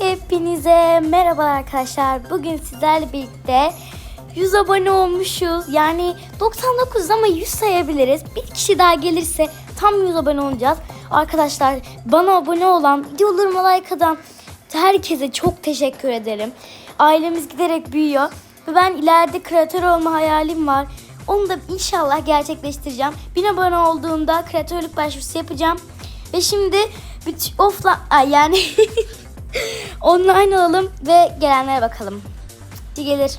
Hepinize merhaba arkadaşlar. Bugün sizlerle birlikte 100 abone olmuşuz. Yani 99 ama 100 sayabiliriz. Bir kişi daha gelirse tam 100 abone olacağız. Arkadaşlar bana abone olan, videolarıma like atan herkese çok teşekkür ederim. Ailemiz giderek büyüyor. Ve ben ileride kreatör olma hayalim var. Onu da inşallah gerçekleştireceğim. 1000 abone olduğunda kreatörlük başvurusu yapacağım. Ve şimdi offline yani online alalım ve gelenlere bakalım. Bir gelir.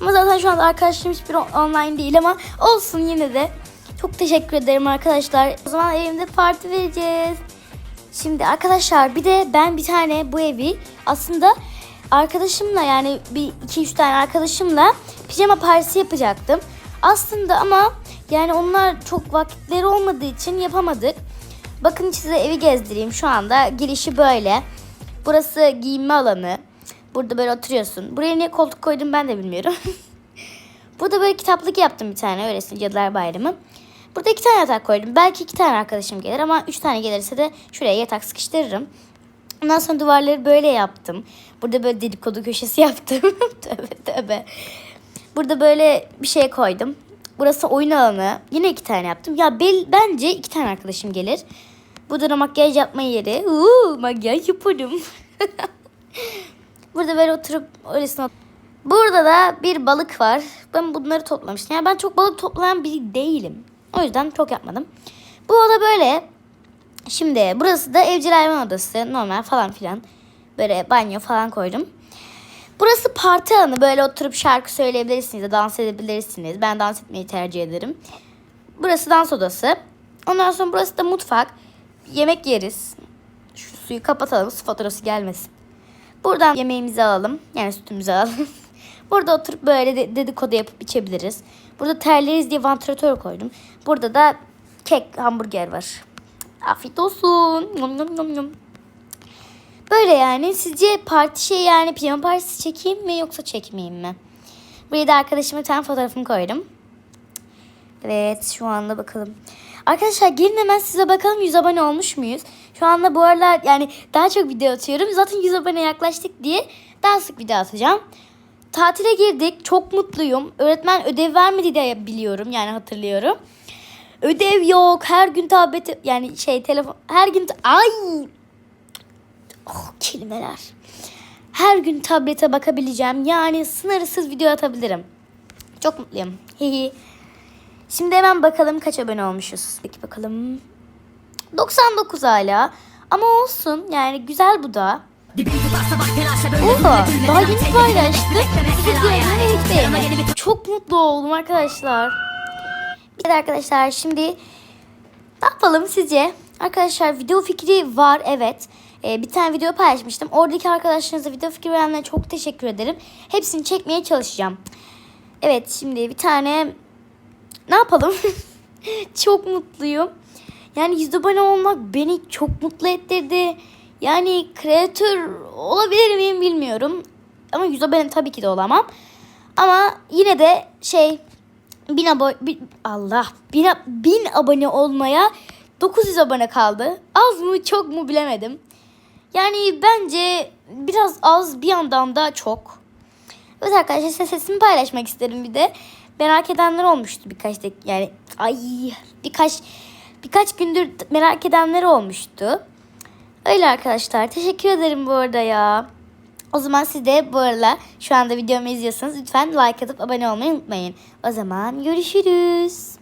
Ama zaten şu anda arkadaşlarım hiçbir online değil ama olsun yine de. Çok teşekkür ederim arkadaşlar. O zaman evimde parti vereceğiz. Şimdi arkadaşlar bir de ben bir tane bu evi aslında arkadaşımla yani bir iki üç tane arkadaşımla pijama partisi yapacaktım. Aslında ama yani onlar çok vakitleri olmadığı için yapamadık. Bakın size evi gezdireyim. Şu anda girişi böyle. Burası giyinme alanı. Burada böyle oturuyorsun. Buraya niye koltuk koydum ben de bilmiyorum. Burada böyle kitaplık yaptım bir tane. Öylesine Cadılar Bayramı. Burada iki tane yatak koydum. Belki iki tane arkadaşım gelir ama üç tane gelirse de şuraya yatak sıkıştırırım. Ondan sonra duvarları böyle yaptım. Burada böyle dedikodu köşesi yaptım. tövbe tövbe. Burada böyle bir şey koydum. Burası oyun alanı. Yine iki tane yaptım. Ya bel, bence iki tane arkadaşım gelir. Burada da makyaj yapma yeri. Uuu makyaj yaparım. Burada böyle oturup öylesine Burada da bir balık var. Ben bunları toplamıştım. Yani ben çok balık toplayan biri değilim. O yüzden çok yapmadım. Bu oda böyle. Şimdi burası da evcil hayvan odası. Normal falan filan. Böyle banyo falan koydum. Burası parti alanı. Böyle oturup şarkı söyleyebilirsiniz dans edebilirsiniz. Ben dans etmeyi tercih ederim. Burası dans odası. Ondan sonra burası da mutfak. Yemek yeriz. Şu suyu kapatalım. Su faturası gelmesin. Buradan yemeğimizi alalım. Yani sütümüzü alalım. Burada oturup böyle de- dedikodu yapıp içebiliriz. Burada terleriz diye vantilatör koydum. Burada da kek, hamburger var. Afiyet olsun. Nom nom nom nom. Böyle yani. Sizce parti şey yani pijama partisi çekeyim mi yoksa çekmeyeyim mi? Buraya da arkadaşıma bir tane fotoğrafımı koydum. Evet şu anda bakalım. Arkadaşlar gelin hemen size bakalım 100 abone olmuş muyuz? Şu anda bu aralar yani daha çok video atıyorum. Zaten 100 abone yaklaştık diye daha sık video atacağım. Tatile girdik. Çok mutluyum. Öğretmen ödev vermedi diye biliyorum. Yani hatırlıyorum. Ödev yok. Her gün tablet yani şey telefon her gün ay oh, kelimeler. Her gün tablete bakabileceğim. Yani sınırsız video atabilirim. Çok mutluyum. Hihi. Şimdi hemen bakalım kaç abone olmuşuz. Peki bakalım. 99 hala. Ama olsun. Yani güzel bu da. Oha daha yeni beğenmedim. Çok mutlu oldum arkadaşlar. Evet arkadaşlar şimdi ne yapalım sizce? Arkadaşlar video fikri var evet. Ee, bir tane video paylaşmıştım. Oradaki arkadaşlarınıza video fikri verenlere çok teşekkür ederim. Hepsini çekmeye çalışacağım. Evet şimdi bir tane ne yapalım? çok mutluyum. Yani yüz abone olmak beni çok mutlu ettirdi. Yani kreatör olabilir miyim bilmiyorum. Ama yüz abone tabii ki de olamam. Ama yine de şey bin abone Allah bin, bin abone olmaya 900 abone kaldı. Az mı çok mu bilemedim. Yani bence biraz az bir yandan da çok. Evet arkadaşlar sesimi paylaşmak isterim bir de. Merak edenler olmuştu birkaç dak yani ay birkaç birkaç gündür merak edenler olmuştu. Öyle arkadaşlar. Teşekkür ederim bu arada ya. O zaman siz de bu arada şu anda videomu izliyorsanız lütfen like atıp abone olmayı unutmayın. O zaman görüşürüz.